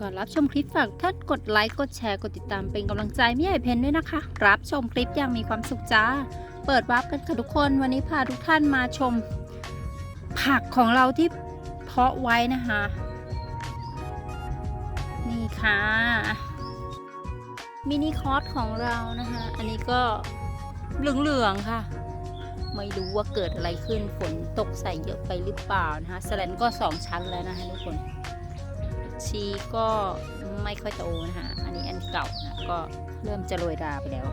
ก่อนรับชมคลิปฝากท่านกดไลค์ กดแชร์ กดติดตามเป็นกำลังใจไม่ใหญ่เพนด้วยนะคะ รับชมคลิปอย่างมีความสุขจ้า เปิดวาร์ปกันค่ะทุกคน วันนี้พาทุกท่านมาชม ผักของเราที่เพาะไว้นะคะ นี่ค่ะมินิคอร์สของเรานะคะ อันนี้ก็เหลืองๆค่ะ ไม่รู้ว่าเกิดอะไรขึ้นฝนตกใส่เยอะไปหรือเปล่านะคะสลนก็สองชั้นแล้วนะคะทุกคน ชีก็ไม่ค่อยโตนะคะอันนี้อันเก่านะก็เริ่มจะโรยราไปแล้ว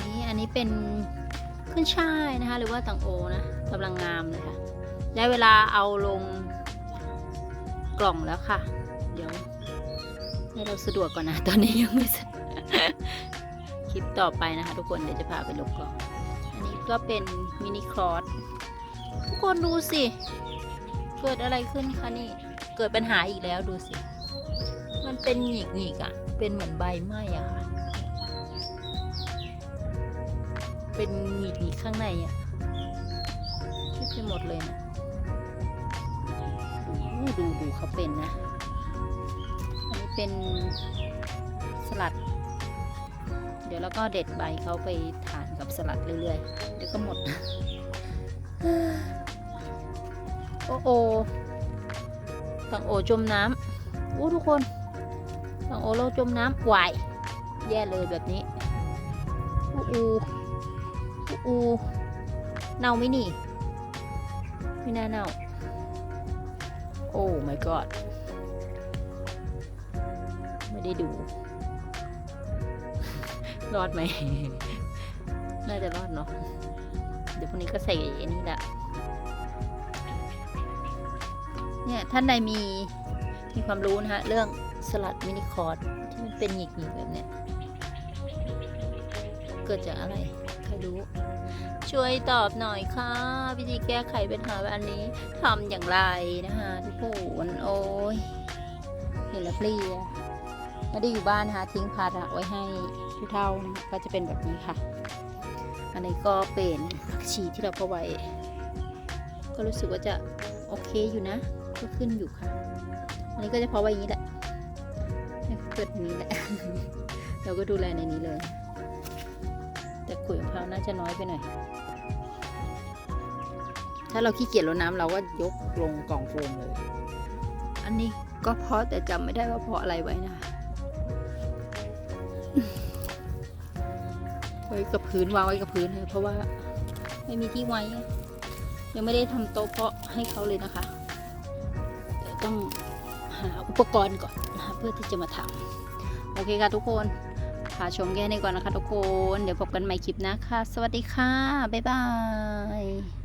นี่อันนี้เป็นขึ้นช่ายนะคะ หรือว่าตังโอนะกำลังงามเลยค่ะได้เวลาเอาลงกล่องแล้วค่ะ เดี๋ยวให้เราสะดวกก่อนนะ ตอนนี้ยังไม่สะคลิปต่อไปนะคะ ทุกคนเดี๋ยวจะพาไปลงกล่อง นี้ก็เป็นมินิครอสทุกคนดูสิ เกิดอะไรขึ้นคะนี่ เกิดปัญหาอีกแล้วดูสิ มันเป็นหงิกหงิกอะ่ะ เป็นเหมือนใบไม้อะค่ะ เป็นหงิกหงิกข้างในอะ่ะที่ไปหมดเลยนะดูดูดูเขาเป็นนะ อันนี้เป็นสลัด เดี๋ยวแล้วก็เด็ดใบเขาไปทานกับสลัดเรื่อยๆ เดี๋ยวก็หมด โอ้โอตังโอจมน้ำอู้ทุกคนตังโอเราจมน้ำวายแย่เลยแบบนี้ อู้อูอู้อูเน่าไหมนี่ ไม่น่าเน่า โอ้ my god ไม่ได้ดู รอดไหม น่าจะรอดเนาะ เดี๋ยวพรุ่งนี้ก็ใส่อันนี้ละเนี่ยท่านใดมีมีความรู้นะคะเรื่องสลัดมินิคอร์ดที่มันเป็นหยิกๆแบบเนี้ยเกิดจากอะไรใครรู้ ช่วยตอบหน่อยค่ะ วิธีแก้ไขปัญหาแบบนี้ทำอย่างไรนะคะทุกคนโอ้ยเห็นแล้วเพลีย ไม่ได้อยู่บ้านนะคะทิ้งภาระไว้ให้ผู้เฒ่านะคะก็จะเป็นแบบนี้ค่ะ อันนี้ก็เป็นผักชีที่เราเพาะไว้ ก็รู้สึกว่าจะโอเคอยู่นะ ก็ขึ้นอยู่ค่ะ อันนี้ก็จะเพาะไว้อย่างนี้แหละให้เกิดนี้แหละ เราก็ดูแลในนี้เลย แต่ขุยมะพร้าน่าจะน้อยไปหน่อย ถ้าเราขี้เกียจรดน้ำเราก็ยกลงกล่องโฟมเลย อันนี้ก็เพาะแต่จำไม่ได้ว่าเพาะอะไรไว้นะ ไว้กับพื้นวางไว้กับพื้นเลยเพราะว่าไม่มีที่ไว้ ยังไม่ได้ทำโต๊ะเพาะให้เขาเลยนะคะต้องหาอุปกรณ์ก่อนนะคะเพื่อที่จะมาทำโอเคค่ะทุกคนพาชมแค่นี้ก่อนนะคะทุกคน เดี๋ยวพบกันใหม่คลิปน้าค่ะสวัสดีค่ะ บ๊ายบาย